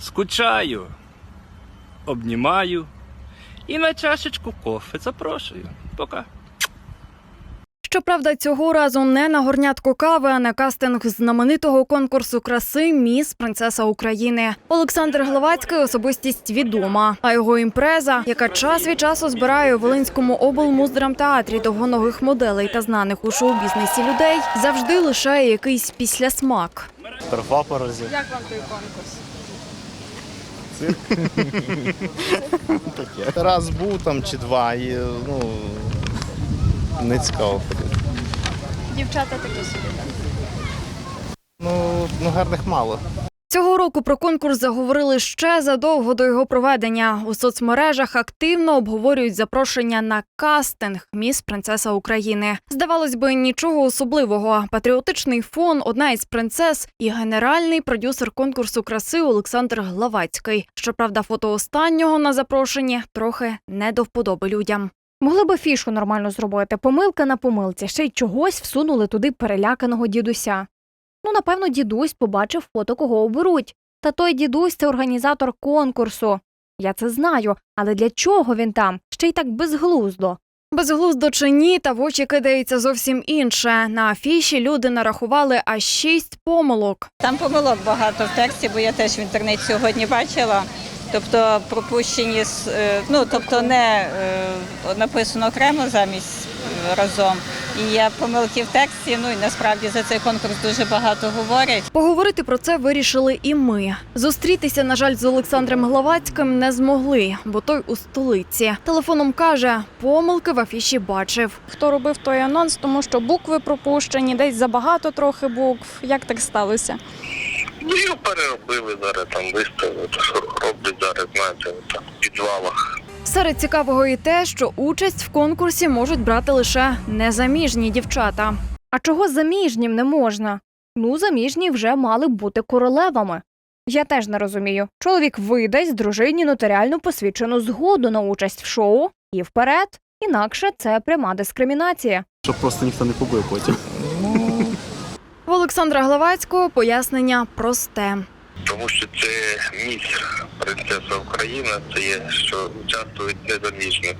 Скучаю, обнімаю і на чашечку кофе запрошую. Пока. Щоправда, цього разу не на горнятку кави, а на кастинг знаменитого конкурсу краси Міс Принцеса України. Олександр Гловацький особистість відома. А його імпреза, яка час від часу збирає у Волинському облмуздрамтеатрі довгоногих моделей та знаних у шоу-бізнесі людей, завжди лишає якийсь післясмак. Як вам той конкурс? Раз був там чи два, і ну не цікаво ходити. Дівчата такі собі. Ну, ну гарних мало. Цього року про конкурс заговорили ще задовго до його проведення. У соцмережах активно обговорюють запрошення на кастинг Міс Принцеса України. Здавалось би, нічого особливого. Патріотичний фон, одна із принцес і генеральний продюсер конкурсу краси Олександр Главацький. Щоправда, фото останнього на запрошенні трохи не до вподоби людям. Могли би фішку нормально зробити. Помилка на помилці. Ще й чогось всунули туди переляканого дідуся. Ну, напевно, дідусь побачив фото, кого оберуть. Та той дідусь це організатор конкурсу. Я це знаю, але для чого він там? Ще й так безглуздо. Безглуздо чи ні, та в очі кидається зовсім інше. На афіші люди нарахували аж шість помилок. Там помилок багато в тексті, бо я теж в інтернеті сьогодні бачила. Тобто пропущені е, ну тобто не е, написано окремо замість е, разом. І є помилки в тексті. Ну і насправді за цей конкурс дуже багато говорять. Поговорити про це вирішили і ми. Зустрітися, на жаль, з Олександром Главацьким не змогли, бо той у столиці. Телефоном каже, помилки в афіші бачив. хто робив той анонс, тому що букви пропущені, десь забагато трохи букв. Як так сталося? Ну, його переробили зараз, там виставили, роблять зараз, знаєте, там, в підвалах. Серед цікавого і те, що участь в конкурсі можуть брати лише незаміжні дівчата. А чого заміжнім не можна? Ну, заміжні вже мали б бути королевами. Я теж не розумію. Чоловік видасть дружині нотаріально посвідчену згоду на участь в шоу і вперед. Інакше це пряма дискримінація. щоб просто ніхто не побив потім. В Олександра Главацького пояснення просте. Тому що це міс принцеса Україна, це є, що участвують незаміжні,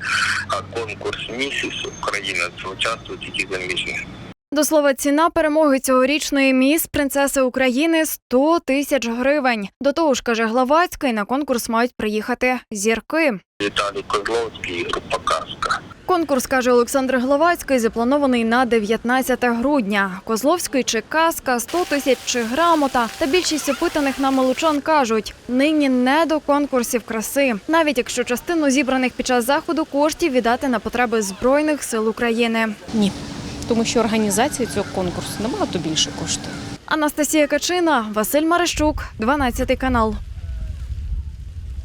а конкурс місіс Україна це участвують тільки заміжні. До слова, ціна перемоги цьогорічної міс принцеси України 100 тисяч гривень. До того ж, каже Главацький, на конкурс мають приїхати зірки. Віталій Козловський група. Конкурс, каже Олександр Главацький, запланований на 19 грудня. Козловський чи казка, 100 тисяч чи грамота. Та більшість опитаних на молочан кажуть, нині не до конкурсів краси, навіть якщо частину зібраних під час заходу коштів віддати на потреби збройних сил України. Ні, тому що організація цього конкурсу набагато більше коштує. Анастасія Качина, Василь Марищук, 12 канал.